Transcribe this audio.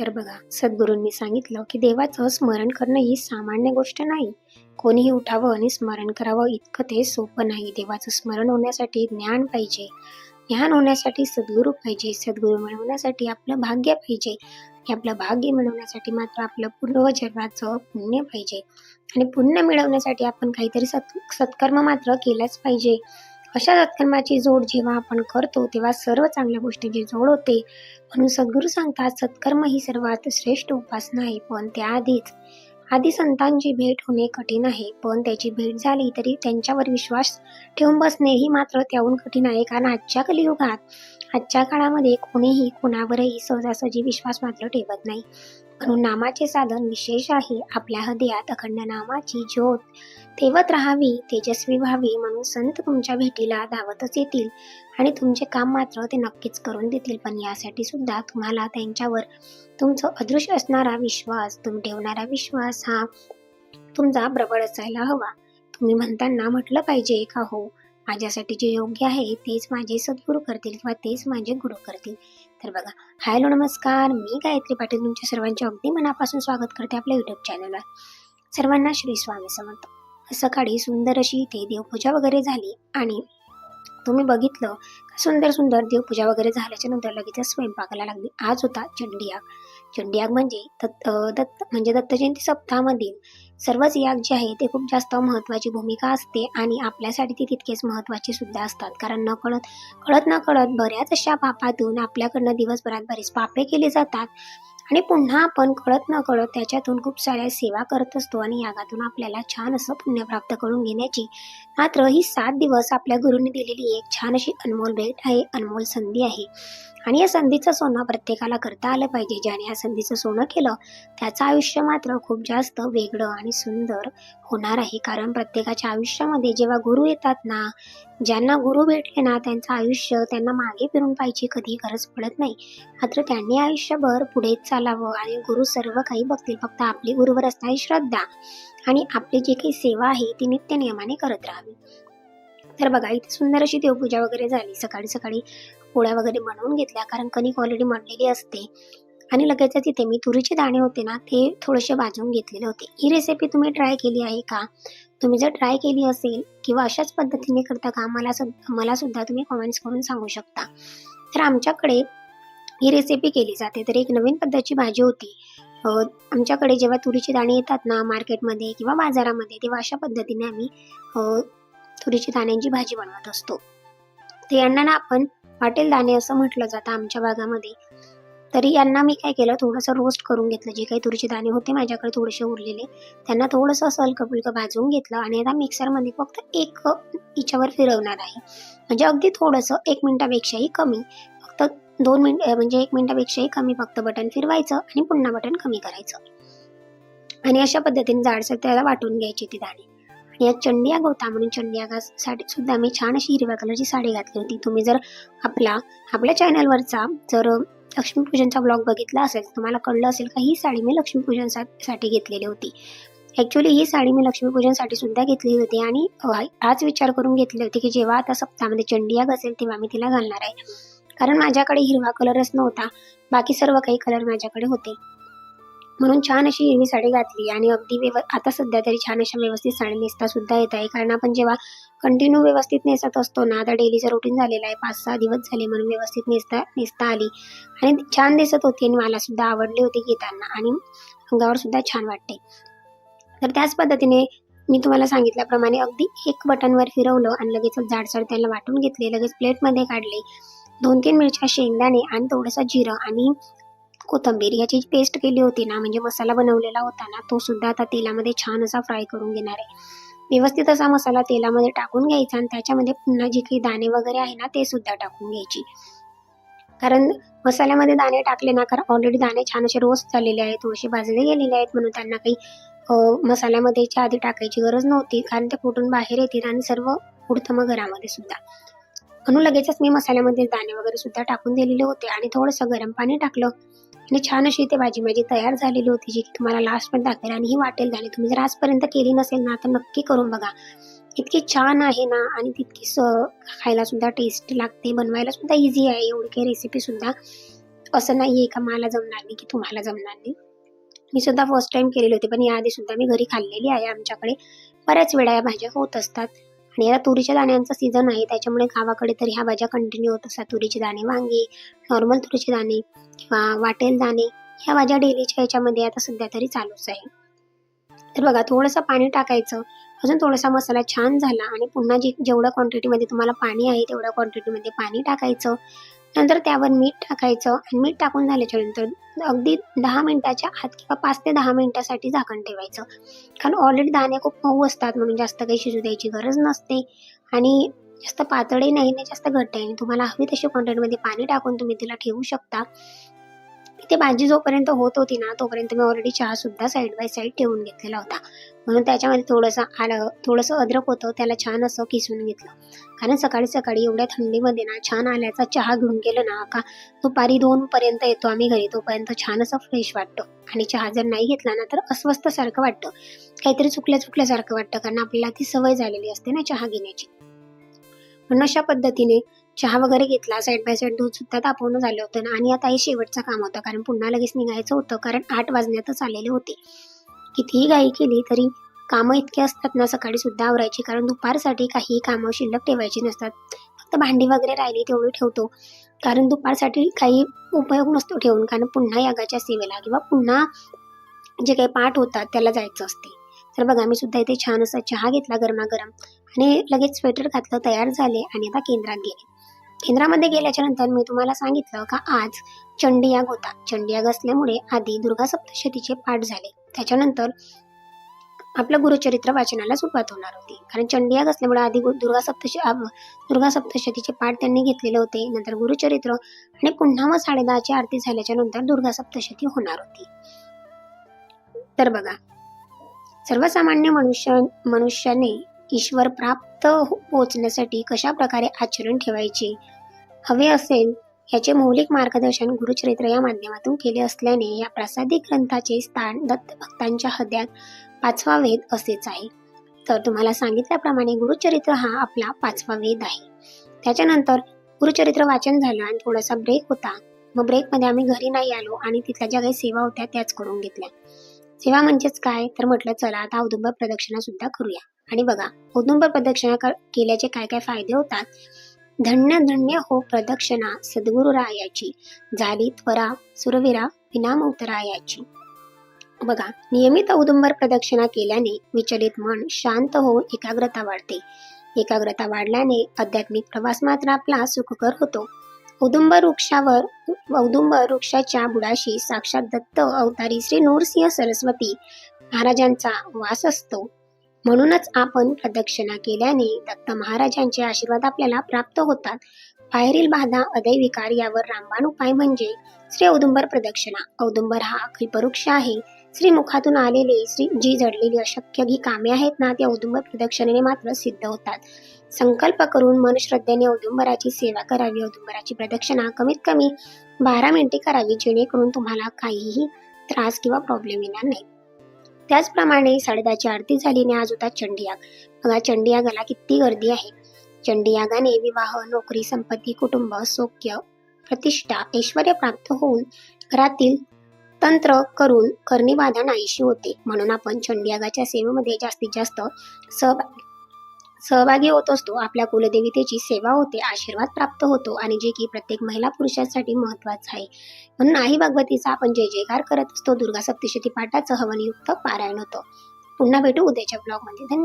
तर बघा सद्गुरूंनी सांगितलं की देवाचं स्मरण करणं ही सामान्य गोष्ट नाही. कोणीही उठावं आणि स्मरण करावं इतकं ते सोपं नाही. देवाचं स्मरण होण्यासाठी ज्ञान पाहिजे. ज्ञान होण्यासाठी सद्गुरू पाहिजे. सद्गुरू मिळवण्यासाठी आपलं भाग्य पाहिजे. आपलं भाग्य मिळवण्यासाठी मात्र आपलं पूर्वजन्माचं पुण्य पाहिजे. आणि पुण्य मिळवण्यासाठी आपण काहीतरी सत् सत्कर्म मात्र केलंच पाहिजे. अशा सत्कर्माची जोड जेव्हा आपण करतो तेव्हा सर्व चांगल्या गोष्टींची जोड होते. म्हणून सद्गुरू सांगतात सत्कर्म ही सर्वात श्रेष्ठ उपासना आहे पण त्याआधीच आधी संतांची भेट होणे कठीण आहे. पण त्याची भेट झाली तरी त्यांच्यावर विश्वास ठेवून बसणे ही मात्र त्याहून कठीण आहे. कारण आजच्या कलियुगात आजच्या काळामध्ये कोणीही कोणावरही सहजासहजी विश्वास मात्र ठेवत नाही. म्हणून नामाचे साधन विशेष आहे. आपल्या हृदयात अखंड नामाची ज्योत तेवत राहावी तेजस्वी व्हावी म्हणून संत तुमच्या भेटीला धावतच येतील आणि तुमचे काम मात्र ते नक्कीच करून देतील. पण यासाठी सुद्धा तुम्हाला त्यांच्यावर तुमचं अदृश्य असणारा विश्वास तुम्ही ठेवणारा विश्वास हा तुमचा प्रबळ असायला हवा. तुम्ही म्हणताना म्हटलं पाहिजे का हो? माझ्यासाठी जे योग्य आहे तेच माझे सद्गुरू करतील किंवा तेच माझे गुरु करतील. तर बघा हॅलो नमस्कार. मी गायत्री पाटील तुमच्या सर्वांचे अगदी मनापासून स्वागत करते आपल्या युट्यूब चॅनलवर सर्वांना श्री स्वामी समर्थ. सकाळी सुंदर अशी इथे देवपूजा वगैरे झाली आणि तुम्ही बघितलं सुंदर सुंदर देवपूजा वगैरे झाल्याच्यानंतर लगेचच स्वयंपाकाला लागली. आज होता चंडीयाग चंडीयाग म्हणजे दत्त दत्त म्हणजे दत्त जयंती सप्ताहामधील सर्वच याग जे आहे ते खूप जास्त महत्त्वाची भूमिका असते आणि आपल्यासाठी ती तितकेच महत्त्वाचे सुद्धा असतात. कारण न कळत कळत न कळत बऱ्याच अशा पापातून आपल्याकडनं दिवसभरात बरेच पापे केली जातात. आणि पुन्हा आपण कळत न कळत त्याच्यातून खूप साऱ्या सेवा करत असतो आणि यागातून आपल्याला छान असं पुण्य प्राप्त करून घेण्याची. मात्र ही सात दिवस आपल्या गुरूंनी दिलेली एक छान अशी अनमोल भेट आहे अनमोल संधी आहे. आणि या संधीचं सोनं प्रत्येकाला करता आलं पाहिजे. ज्याने या संधीचं सोनं केलं त्याचं आयुष्य मात्र खूप जास्त वेगळं आणि सुंदर होणार आहे. कारण प्रत्येकाच्या आयुष्यामध्ये जेव्हा गुरु येतात ना ज्यांना गुरु भेटले ना त्यांचं आयुष्य त्यांना मागे फिरून पाहिजे कधी गरज पडत नाही. मात्र त्यांनी आयुष्यभर पुढे चालावं आणि गुरु सर्व काही बघतील. फक्त आपली गुरुवर असणारी श्रद्धा आणि आपली जी काही सेवा आहे ती नित्य नियमाने करत राहावी. तर बघा इथे सुंदर अशी देवपूजा वगैरे झाली. सकाळी सकाळी पोळ्या वगैरे बनवून घेतल्या कारण कणिक ऑलरेडी मळलेली असते. आणि लगेचच इथे मी तुरीचे दाणे होते ना ते थोडेसे भाजून घेतलेले होते. ही रेसिपी तुम्ही ट्राय केली आहे का? तुम्ही जर ट्राय केली असेल किंवा अशाच पद्धतीने करता का मला सुद्धा मला सुद्धा तुम्ही कमेंट्स करून सांगू शकता. तर आमच्याकडे ही रेसिपी केली जाते. तर एक नवीन पद्धतीची भाजी होती. आमच्याकडे जेव्हा तुरीचे दाणे येतात ना मार्केटमध्ये किंवा बाजारामध्ये तेव्हा अशा पद्धतीने आम्ही तुरीची दाण्यांची भाजी बनवत असतो. तर यांना ना आपण वाटेल दाणे असं म्हटलं जातं आमच्या भागामध्ये. तरी यांना मी काय केलं थोडंसं रोस्ट करून घेतलं. जे काही तुरीचे दाणे होते माझ्याकडे थोडेसे उरलेले त्यांना थोडंसं असं हलकं भाजून घेतलं आणि आता मिक्सरमध्ये फक्त एक हिच्यावर फिरवणार आहे. म्हणजे अगदी थोडंसं एक मिनटापेक्षाही कमी फक्त दोन मिनिट म्हणजे एक मिनटापेक्षाही कमी फक्त बटन फिरवायचं आणि पुन्हा बटन कमी करायचं. आणि अशा पद्धतीने जाडसर त्याला वाटून घ्यायची ती दाणे. आणि या चंडियाग होता म्हणून चंडियागासाठी सुद्धा मी छान अशी हिरव्या कलरची साडी घातली होती. तुम्ही जर आपला आपल्या चॅनलवरचा जर लक्ष्मीपूजनचा ब्लॉग बघितला असेल तुम्हाला कळलं असेल का ही साडी मी लक्ष्मीपूजनसाठी साठी घेतलेली होती. ॲक्च्युली ही साडी मी लक्ष्मीपूजनसाठी सुद्धा घेतली होती आणि हाच आज विचार करून घेतली होती की जेव्हा आता सप्ताहामध्ये चंडियाग असेल तेव्हा मी तिला घालणार आहे. कारण माझ्याकडे हिरवा कलरच नव्हता. बाकी सर्व काही कलर माझ्याकडे होते. म्हणून छान अशी हिरवी साडी घातली आणि अगदी व्यव आता सध्या तरी छान अशा व्यवस्थित साडी नेसतासुद्धा येत आहे. कारण आपण जेव्हा कंटिन्यू व्यवस्थित नेसत असतो ना आता डेलीचं रुटीन झालेलं आहे. पाच सहा दिवस झाले म्हणून व्यवस्थित नेसता नेसता आली. आणि छान दिसत होती आणि मला सुद्धा आवडली होती घेताना. आणि अंगावर सुद्धा छान वाटते. तर त्याच पद्धतीने मी तुम्हाला सांगितल्याप्रमाणे अगदी एक बटनवर फिरवलं आणि लगेचच जाडसर त्याला वाटून घेतले. लगेच प्लेटमध्ये काढले. दोन तीन मिरच्या शेंगदाणे आणि थोडंसं जिरं आणि कोथिंबीर याची जी पेस्ट केली होती ना म्हणजे मसाला बनवलेला होता ना तो सुद्धा आता तेलामध्ये छान असा फ्राय करून घेणार आहे. व्यवस्थित असा मसाला तेलामध्ये टाकून घ्यायचा आणि त्याच्यामध्ये पुन्हा जे काही दाणे वगैरे आहे ना ते सुद्धा टाकून घ्यायची. कारण मसाल्यामध्ये दाणे टाकले ना कारण ऑलरेडी दाणे छान असे रोस्ट झालेले आहेत थोडेसे भाजले गेलेले आहेत म्हणून त्यांना काही मसाल्यामध्येच्या मसाल्यामध्ये आधी टाकायची गरज नव्हती कारण ते फुटून बाहेर येतील आणि सर्व उडतं मग घरामध्ये सुद्धा. म्हणून लगेचच मी मसाल्यामध्ये दाणे वगैरे सुद्धा टाकून दिलेले होते आणि थोडंसं गरम पाणी टाकलं. आणि छान अशी इथे भाजी माझी तयार झालेली होती जी की तुम्हाला पण दाखवेल. आणि ही वाटेल झाली. तुम्ही जर आजपर्यंत केली नसेल ना तर नक्की करून बघा. इतकी छान आहे ना आणि तितकी स खायला सुद्धा टेस्टी लागते बनवायला सुद्धा इझी आहे. एवढी काही रेसिपी सुद्धा असं नाही आहे का मला जमणार नाही की तुम्हाला जमणार नाही. मी सुद्धा फर्स्ट टाइम केलेली होती पण याआधी सुद्धा मी घरी खाल्लेली आहे आमच्याकडे. बऱ्याच वेळा या भाज्या होत असतात. आणि आता तुरीच्या दाण्यांचा सीझन आहे त्याच्यामुळे गावाकडे तर ह्या भाज्या कंटिन्यू होत असतात. तुरीचे दाणे वांगी नॉर्मल तुरीचे दाणे किंवा वाटेल दाणे ह्या भाज्या डेलीच्या ह्याच्यामध्ये आता सध्या तरी चालूच आहे. तर बघा थोडंसं पाणी टाकायचं. अजून थोडासा मसाला छान झाला आणि पुन्हा जे जेवढ्या क्वांटिटीमध्ये तुम्हाला पाणी आहे तेवढ्या क्वांटिटीमध्ये पाणी टाकायचं. नंतर त्यावर मीठ टाकायचं आणि मीठ टाकून झाल्याच्यानंतर अगदी दहा मिनिटाच्या आत किंवा पाच ते दहा मिनिटासाठी झाकण ठेवायचं. कारण ऑलरेडी दाणे खूप मऊ असतात म्हणून जास्त काही शिजू द्यायची गरज नसते. आणि जास्त पातळी नाही आणि जास्त घट्ट आहे. तुम्हाला हवी तशी क्वांटिटीमध्ये पाणी टाकून तुम्ही तिला ठेवू शकता. इथे भाजी जोपर्यंत होत होती ना तोपर्यंत मी ऑलरेडी चहा सुद्धा साईड बाय साईड ठेवून घेतलेला होता. म्हणून त्याच्यामध्ये थोडंसं आलं थोडंसं अद्रक होतं त्याला छान असं किसून घेतलं. कारण सकाळी सकाळी एवढ्या थंडीमध्ये ना छान आल्याचा चहा घेऊन गेलो ना का दुपारी दोन पर्यंत येतो आम्ही घरी तोपर्यंत छान असं फ्रेश वाटतं. आणि चहा जर नाही घेतला ना तर अस्वस्थ सारखं वाटतं. काहीतरी चुकल्या चुकल्यासारखं वाटतं कारण आपल्याला ती सवय झालेली असते ना चहा घेण्याची. म्हणून अशा पद्धतीने चहा वगैरे घेतला साईड बाय साईड दूध सुद्धा तापवणं झालं होतं ना आणि आता हे शेवटचं काम होतं कारण पुन्हा लगेच निघायचं होतं कारण आठ वाजण्यातच आलेले होते. कितीही घाई केली तरी कामं इतकी असतात ना सकाळी सुद्धा आवरायची कारण दुपारसाठी काही कामं शिल्लक ठेवायची नसतात. फक्त भांडी वगैरे राहिली तेवढी ठेवतो. कारण दुपारसाठी काही उपयोग नसतो ठेवून कारण पुन्हा यागाच्या सेवेला किंवा पुन्हा जे काही पाठ होतात त्याला जायचं असते. तर बघा मी सुद्धा इथे छान असा चहा घेतला गरमागरम आणि लगेच स्वेटर घातलं तयार झाले आणि आता केंद्रात गेले. केंद्रामध्ये गेल्याच्यानंतर मी तुम्हाला सांगितलं का आज चंडीयाग होता चंडीयाग असल्यामुळे आधी दुर्गा सप्तशतीचे पाठ झाले. त्याच्यानंतर आपलं गुरुचरित्र वाचनाला सुरुवात होणार होती. कारण चंडीयाग असल्यामुळे आधी गु- दुर्गा सप्तश दुर्गा सप्तशतीचे पाठ त्यांनी घेतलेले होते. नंतर गुरुचरित्र आणि पुन्हा मग साडेदहाची आरती झाल्याच्यानंतर दुर्गा सप्तशती होणार होती. तर बघा सर्वसामान्य मनुष्य मनुष्याने ईश्वर प्राप्त हो- पोहोचण्यासाठी कशा प्रकारे आचरण ठेवायचे? हवे असेल याचे मौलिक मार्गदर्शन गुरुचरित्र या माध्यमातून केले असल्याने या प्रासादिक ग्रंथाचे स्थान दत्त भक्तांच्या हृदयात पाचवा वेद असेच आहे. तर तुम्हाला सांगितल्याप्रमाणे गुरुचरित्र हा आपला पाचवा वेद आहे. त्याच्यानंतर गुरुचरित्र वाचन झालं आणि थोडासा ब्रेक होता. मग ब्रेकमध्ये आम्ही घरी नाही आलो आणि तिथल्या ज्या काही सेवा होत्या त्याच करून घेतल्या. सेवा म्हणजेच काय? तर म्हटलं चला आता औदुंबर प्रदक्षिणा सुद्धा करूया. आणि बघा औदुंबर प्रदक्षिणा केल्याचे काय काय फायदे होतात? धन्य धन्य हो प्रदक्षिणा सद्गुरु रायाची झाली त्वरा सुरवीरा विनाम उतरायाची बघा नियमित औदुंबर प्रदक्षिणा केल्याने विचलित मन शांत होऊन एकाग्रता वाढते. एकाग्रता वाढल्याने आध्यात्मिक प्रवास मात्र आपला सुखकर होतो. औदुंबर वृक्षावर औदुंबर वृक्षाच्या बुडाशी साक्षात दत्त अवतारी श्री नूरसिंह सरस्वती महाराजांचा वास असतो. म्हणूनच आपण प्रदक्षिणा केल्याने दत्त महाराजांचे आशीर्वाद आपल्याला प्राप्त होतात. बाहेरील बाधा अदय विकार यावर रामबाण उपाय म्हणजे श्री औदुंबर प्रदक्षिणा. औदुंबर हा कल्पवृक्ष आहे. श्री मुखातून आलेले श्री जी जडलेली अशक्य ही कामे आहेत ना ती औदुंबर प्रदक्षिणेने मात्र सिद्ध होतात. संकल्प करून मन श्रद्धेने औदुंबराची सेवा करावी. औदुंबराची प्रदक्षिणा कमीत कमी बारा मिनिटे करावी जेणेकरून तुम्हाला काहीही त्रास किंवा प्रॉब्लेम येणार नाही. त्याचप्रमाणे साडेदहाची आरती झाली आणि आज होता चंडीयाग. बघा चंडीयागाला किती गर्दी आहे. चंडीयागाने विवाह नोकरी संपत्ती कुटुंब सौख्य प्रतिष्ठा ऐश्वर प्राप्त होऊन घरातील तंत्र करून करणीबाधा नाहीशी होते. म्हणून आपण चंडीयागाच्या सेवेमध्ये जास्तीत जास्त सहभागी सहभागी होत असतो आपल्या कुलदेवतेची सेवा होते आशीर्वाद प्राप्त होतो आणि जे की प्रत्येक महिला पुरुषासाठी महत्वाचं आहे. म्हणून आई भगवतीचा आपण जय जयकार करत असतो. दुर्गा सप्तशती पाठाचं हवनयुक्त पारायण होतं. पुन्हा भेटू उद्याच्या ब्लॉगमध्ये धन्यवाद.